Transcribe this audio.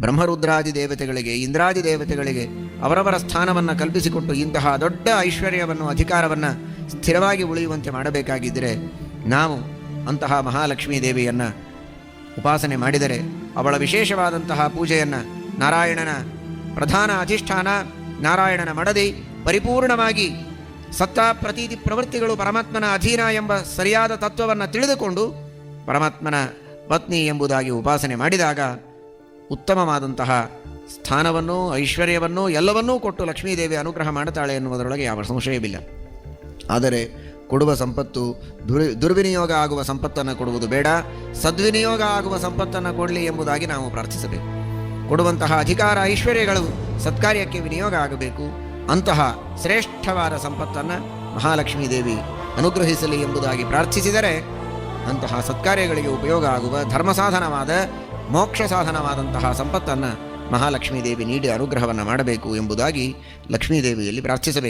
ಬ್ರಹ್ಮರುದ್ರಾದಿ ದೇವತೆಗಳಿಗೆ, ಇಂದ್ರಾದಿ ದೇವತೆಗಳಿಗೆ ಅವರವರ ಸ್ಥಾನವನ್ನು ಕಲ್ಪಿಸಿಕೊಟ್ಟು ಇಂತಹ ದೊಡ್ಡ ಐಶ್ವರ್ಯವನ್ನು, ಅಧಿಕಾರವನ್ನು ಸ್ಥಿರವಾಗಿ ಉಳಿಯುವಂತೆ ಮಾಡಬೇಕಾಗಿದ್ದರೆ ನಾವು ಅಂತಹ ಮಹಾಲಕ್ಷ್ಮೀ ದೇವಿಯನ್ನು ಉಪಾಸನೆ ಮಾಡಿದರೆ, ಅವಳ ವಿಶೇಷವಾದಂತಹ ಪೂಜೆಯನ್ನು ನಾರಾಯಣನ ಪ್ರಧಾನ ಅಧಿಷ್ಠಾನ ನಾರಾಯಣನ ಮಡದಿ ಪರಿಪೂರ್ಣವಾಗಿ ಸತ್ತಾ ಪ್ರತೀತಿ ಪ್ರವೃತ್ತಿಗಳು ಪರಮಾತ್ಮನ ಅಧೀನ ಎಂಬ ಸರಿಯಾದ ತತ್ವವನ್ನು ತಿಳಿದುಕೊಂಡು ಪರಮಾತ್ಮನ ಪತ್ನಿ ಎಂಬುದಾಗಿ ಉಪಾಸನೆ ಮಾಡಿದಾಗ ಉತ್ತಮವಾದಂತಹ ಸ್ಥಾನವನ್ನು, ಐಶ್ವರ್ಯವನ್ನು, ಎಲ್ಲವನ್ನೂ ಕೊಟ್ಟು ಲಕ್ಷ್ಮೀದೇವಿ ಅನುಗ್ರಹ ಮಾಡುತ್ತಾಳೆ ಎನ್ನುವುದರೊಳಗೆ ಯಾವ ಸಂಶಯವಿಲ್ಲ. ಆದರೆ ಕೊಡುವ ಸಂಪತ್ತು, ದುರ್, ದುರ್ವಿನಿಯೋಗ ಆಗುವ ಸಂಪತ್ತನ್ನು ಕೊಡುವುದು ಬೇಡ. ಸದ್ವಿನಿಯೋಗ ಆಗುವ ಸಂಪತ್ತನ್ನು ಕೊಡಲಿ ಎಂಬುದಾಗಿ ನಾವು ಪ್ರಾರ್ಥಿಸಬೇಕು. ಕೊಡುವಂತಹ ಅಧಿಕಾರ, ಐಶ್ವರ್ಯಗಳು ಸತ್ಕಾರ್ಯಕ್ಕೆ ವಿನಿಯೋಗ ಆಗಬೇಕು. ಅಂತಹ ಶ್ರೇಷ್ಠವಾದ ಸಂಪತ್ತನ್ನು ಮಹಾಲಕ್ಷ್ಮೀ ದೇವಿ ಅನುಗ್ರಹಿಸಲಿ ಎಂಬುದಾಗಿ ಪ್ರಾರ್ಥಿಸಿದರೆ ಅಂತಹ ಸತ್ಕಾರ್ಯಗಳಿಗೆ ಉಪಯೋಗ ಆಗುವ ಧರ್ಮ ಸಾಧನವಾದ ಮೋಕ್ಷ ಸಾಧನವಾದಂತಹ ಸಂಪತ್ತನ್ನು ಮಹಾಲಕ್ಷ್ಮೀದೇವಿ ನೀಡಿ ಅನುಗ್ರಹವನ್ನು ಮಾಡಬೇಕು ಎಂಬುದಾಗಿ ಲಕ್ಷ್ಮೀದೇವಿಯಲ್ಲಿ ಪ್ರಾರ್ಥಿಸಬೇಕು.